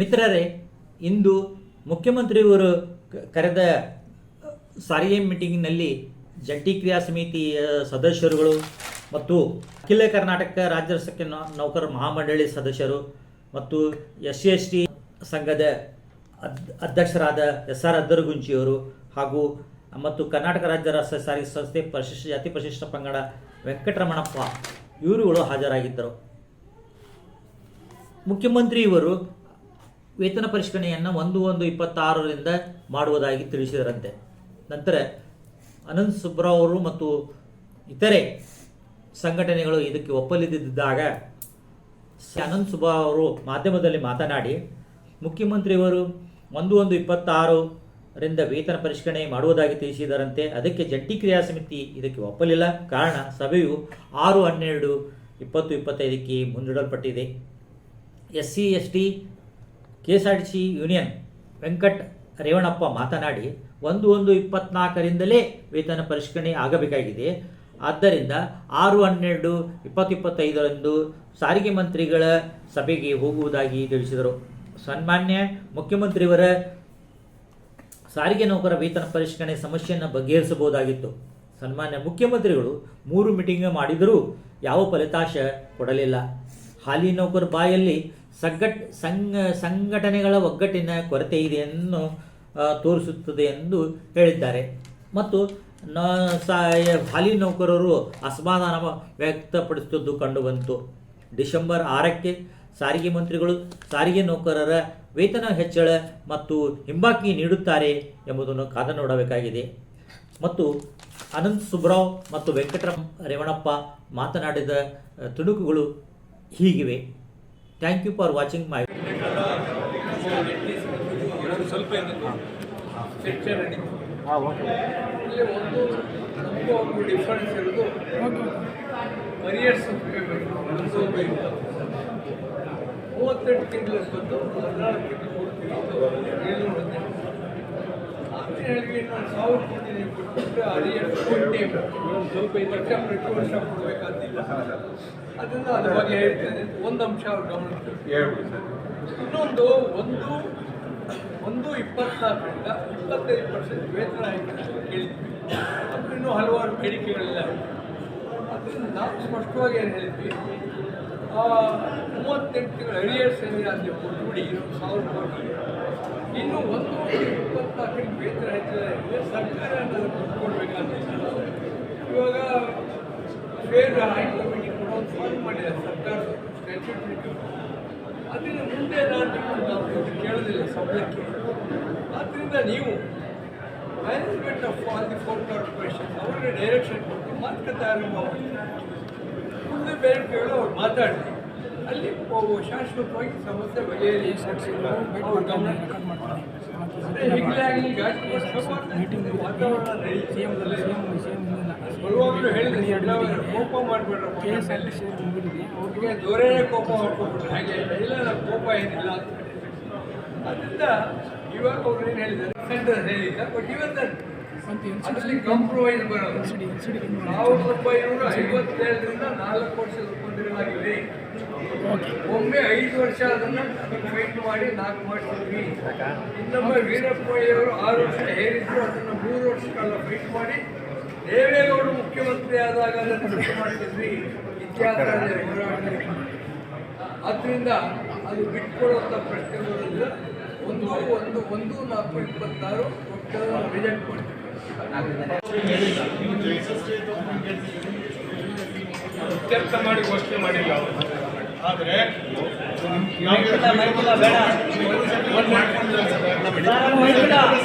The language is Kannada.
ಮಿತ್ರರೇ, ಇಂದು ಮುಖ್ಯಮಂತ್ರಿಯವರು ಕರೆದ ಸಾರಿಗೆ ಮೀಟಿಂಗ್ನಲ್ಲಿ ಜಂಟಿ ಕ್ರಿಯಾ ಸಮಿತಿಯ ಸದಸ್ಯರುಗಳು ಮತ್ತು ಅಖಿಲ ಕರ್ನಾಟಕ ರಾಜ್ಯ ಸಖ್ಯ ನೌಕರ ಮಹಾಮಂಡಳಿ ಸದಸ್ಯರು ಮತ್ತು ಎಸ್ ಸಿ ಎಸ್ ಟಿ ಸಂಘದ ಅಧ್ಯಕ್ಷರಾದ ಎಸ್ ಆರ್ ಅದ್ದರಗುಂಚಿಯವರು ಹಾಗೂ ಮತ್ತು ಕರ್ನಾಟಕ ರಾಜ್ಯ ರಾಷ್ಟ್ರ ಸಾರಿಗೆ ಸಂಸ್ಥೆ ಪರಿಶಿಷ್ಟ, ಜಾತಿ ಪರಿಶಿಷ್ಟ ಪಂಗಡ ವೆಂಕಟರಮಣಪ್ಪ, ಇವರುಗಳು ಹಾಜರಾಗಿದ್ದರು. ಮುಖ್ಯಮಂತ್ರಿ ಇವರು ವೇತನ ಪರಿಷ್ಕರಣೆಯನ್ನು ಒಂದು ಒಂದು ಇಪ್ಪತ್ತಾರರಿಂದ ಮಾಡುವುದಾಗಿ ತಿಳಿಸಿದರಂತೆ. ನಂತರ ಅನಂತ್ ಸುಬ್ರಾವ್ ಅವರು ಮತ್ತು ಇತರೆ ಸಂಘಟನೆಗಳು ಇದಕ್ಕೆ ಒಪ್ಪಲಿದ್ದಾಗ ಅನಂತ್ ಸುಬ್ಬಾ ಅವರು ಮಾಧ್ಯಮದಲ್ಲಿ ಮಾತನಾಡಿ, ಮುಖ್ಯಮಂತ್ರಿಯವರು ಒಂದು ಒಂದು ಇಪ್ಪತ್ತಾರರಿಂದ ವೇತನ ಪರಿಷ್ಕರಣೆ ಮಾಡುವುದಾಗಿ ತಿಳಿಸಿದರಂತೆ. ಅದಕ್ಕೆ ಜಂಟಿ ಕ್ರಿಯಾ ಸಮಿತಿ ಇದಕ್ಕೆ ಒಪ್ಪಲಿಲ್ಲ. ಕಾರಣ ಸಭೆಯು ಆರು ಹನ್ನೆರಡು ಇಪ್ಪತ್ತು ಇಪ್ಪತ್ತೈದಕ್ಕೆ ಮುಂದೂಡಲ್ಪಟ್ಟಿದೆ. S C S T K S R C union Venkat Revanappa ಮಾತನಾಡಿ, ಒಂದು ಒಂದು ಇಪ್ಪತ್ನಾಲ್ಕರಿಂದಲೇ ವೇತನ ಪರಿಷ್ಕರಣೆ ಆಗಬೇಕಾಗಿದೆ. ಆದ್ದರಿಂದ ಆರು ಹನ್ನೆರಡು ಇಪ್ಪತ್ತಿಪ್ಪತ್ತೈದರಂದು ಸಾರಿಗೆ ಮಂತ್ರಿಗಳ ಸಭೆಗೆ ಹೋಗುವುದಾಗಿ ತಿಳಿಸಿದರು. ಸನ್ಮಾನ್ಯ ಮುಖ್ಯಮಂತ್ರಿಯವರ ಸಾರಿಗೆ ನೌಕರ ವೇತನ ಪರಿಷ್ಕರಣೆ ಸಮಸ್ಯೆಯನ್ನು ಬಗೆಹರಿಸಬಹುದಾಗಿತ್ತು. ಸನ್ಮಾನ್ಯ ಮುಖ್ಯಮಂತ್ರಿಗಳು ಮೂರು ಮೀಟಿಂಗ್ ಮಾಡಿದರೂ ಯಾವ ಫಲಿತಾಂಶ ಕೊಡಲಿಲ್ಲ. ಹಾಲಿ ನೌಕರ ಬಾಯಲ್ಲಿ ಸಗ್ಗಟ್ ಸಂಘ ಸಂಘಟನೆಗಳ ಒಗ್ಗಟ್ಟಿನ ಕೊರತೆ ಇದೆ ಎಂದು ಆ, ತೋರಿಸುತ್ತದೆ ಎಂದು ಹೇಳಿದ್ದಾರೆ. ಮತ್ತು ಹಾಲಿ ನೌಕರರು ಅಸಮಾಧಾನ ವ್ಯಕ್ತಪಡಿಸುತ್ತಿದ್ದು ಕಂಡುಬಂತು. ಡಿಸೆಂಬರ್ ಆರಕ್ಕೆ ಸಾರಿಗೆ ಮಂತ್ರಿಗಳು ಸಾರಿಗೆ ನೌಕರರ ವೇತನ ಹೆಚ್ಚಳ ಮತ್ತು ಹಿಂಬಾಕಿ ನೀಡುತ್ತಾರೆ ಎಂಬುದನ್ನು ಕಾದ ನೋಡಬೇಕಾಗಿದೆ. ಮತ್ತು ಅನಂತ್ ಸುಬ್ರಾವ್ ಮತ್ತು ವೆಂಕಟರಮ್ ರೇವಣಪ್ಪ ಮಾತನಾಡಿದ ತುಣುಕುಗಳು ಹೀಗಿವೆ. Thank you for watching my ಸ್ವಲ್ಪ ಒಂದು ಡಿಫ್ರೆನ್ಸ್ ಮೂವತ್ತೆಂಟು ತಿಂಗಳ ಬಂದು ಹದಿನಾಲ್ಕು ತಿಂಗಳು ಕೊಡ್ತೀವಿ ಏನು ಒಂದು ಸಾವಿರ ಕೋಟಿ ನೀವು ಕೊಟ್ಬಿಟ್ರೆ ಎರಡು ಕೊಟ್ಟೆ ಸ್ವಲ್ಪ ವರ್ಷ ಪ್ರತಿ ವರ್ಷ ಕೊಡಬೇಕಾದಿಲ್ಲ ಅದನ್ನು ಅದ್ರ ಬಗ್ಗೆ ಹೇಳ್ತೇನೆ. ಒಂದು ಅಂಶ ಅವ್ರ ಸರ್. ಇನ್ನೊಂದು ಒಂದು ಒಂದು ಇಪ್ಪತ್ನಾಲ್ಕರಿಂದ ಇಪ್ಪತ್ತೈದು ಪರ್ಸೆಂಟ್ ವೇತನ ಆಯ್ತು ಕೇಳಿದ್ವಿ. ಇನ್ನೂ ಹಲವಾರು ಬೇಡಿಕೆಗಳೆಲ್ಲ ಅದನ್ನು ಅದರಿಂದ ನಾವು ಸ್ಪಷ್ಟವಾಗಿ ಏನು ಹೇಳಿದ್ವಿ ಮೂವತ್ತೆಂಟು ತಿಂಗಳ ಅರಿಯರ್ಸ್ ಏನಿದೆ ಅಲ್ಲಿ ಒಟ್ಟುಗೂಡಿ ಇನ್ನೊಂದು ಸಾವಿರ ಕೋಟಿ ಇನ್ನು ಒಂದು ಇಪ್ಪತ್ನಾಲ್ಕರಿಂದ ವೇತನ ಹೆಚ್ಚಿದೆ. ಸರ್ಕಾರ ಅದನ್ನು ಕೊಟ್ಕೊಡ್ಬೇಕಂತ ಇವಾಗ ಫೇರ್ ಹೈ ಕಮಿಟಿ ಕೂಡ ಒಂದು ಫಾರ್ಮ್ ಮಾಡಿದೆ. ಸರ್ಕಾರ ಸ್ಟ್ಯಾಚ್ಯೂಟ್ ಅದರಿಂದ ಮುಂದೆ ನಾನು ನಾವು ದುಡ್ಡು ಕೇಳೋದಿಲ್ಲ ಸಭೆಗೆ ಆದ್ದರಿಂದ ನೀವು management of all the four corporation ಅವರಿಗೆ ಡೈರೆಕ್ಷನ್ ಕೊಟ್ಟು ಮಾತುಕತೆ ಆರಂಭ ಮಾಡಿ. ಬೇರೆ ಕೇಳೋ ಅವ್ರು ಮಾತಾಡಿ ಅಲ್ಲಿ ಶಾಶ್ವತವಾಗಿ ಸಮಸ್ಯೆ ಬಗೆಹರಿ ಈಗಲೇ ಆಗಲಿ ವಾತಾವರಣ ಬರುವಾಗಲೂ ಹೇಳಿದ್ರು ಕೋಪ ಮಾಡಬೇಡ್ರಪ್ಪ ಅವ್ರಿಗೆ ದೊರೆಯೇ ಕೋಪ ಮಾಡ್ಕೊಂಡ್ಬಿಟ್ರೆ ಹಾಗೆ ಇಲ್ಲ ನನ್ನ ಕೋಪ ಏನಿಲ್ಲ ಅಂತ ಅದರಿಂದ ಇವಾಗ ಅವ್ರು ಏನು ಹೇಳಿದ್ದಾರೆ ಸೆಂಟರ್ ಹೇಳಿಲ್ಲ ಬಟ್ ಇವತ್ತು ಅದರಲ್ಲಿ ಕಾಂಪ್ರಮೈಸ್ ಬರೋದು ಸಾವಿರದ ಒಂಬೈನೂರ ಐವತ್ತೇಳರಿಂದ ನಾಲ್ಕು ವರ್ಷ ಒಪ್ಪಂದಗಳಾಗಿವೆ ಒಮ್ಮೆ ಐದು ವರ್ಷ ಅದನ್ನು ಫೈಟ್ ಮಾಡಿ ನಾಲ್ಕು ಮಾಡಿಸಿದ್ವಿ ಇನ್ನೊಮ್ಮೆ ವೀರಪ್ಪಯ್ಯವರು ಆರು ವರ್ಷ ಹೇರಿದ್ರು ಅದನ್ನು ಮೂರು ವರ್ಷ ಕಾಲ ಫೈಟ್ ಮಾಡಿ. ದೇವೇಗೌಡರು ಮುಖ್ಯಮಂತ್ರಿ ಆದಾಗ ಅದನ್ನು ಇತಿಹಾಸದಲ್ಲಿ ಹೋರಾಟ ಅದರಿಂದ ಅದು ಬಿಟ್ಕೊಡುವಂಥ ಪ್ರಶ್ನೆ ಬರೋದಿಲ್ಲ. ಒಂದು ಒಂದು ಒಂದು ನಾಲ್ಕು ಇಪ್ಪತ್ತಾರು ಮಾಡ್ತೀವಿ ಇತ್ಯರ್ಥ ಮಾಡಿ ಘೋಷಣೆ ಮಾಡಿಲ್ಲ ಅವರು ಆದರೆ ನಾವು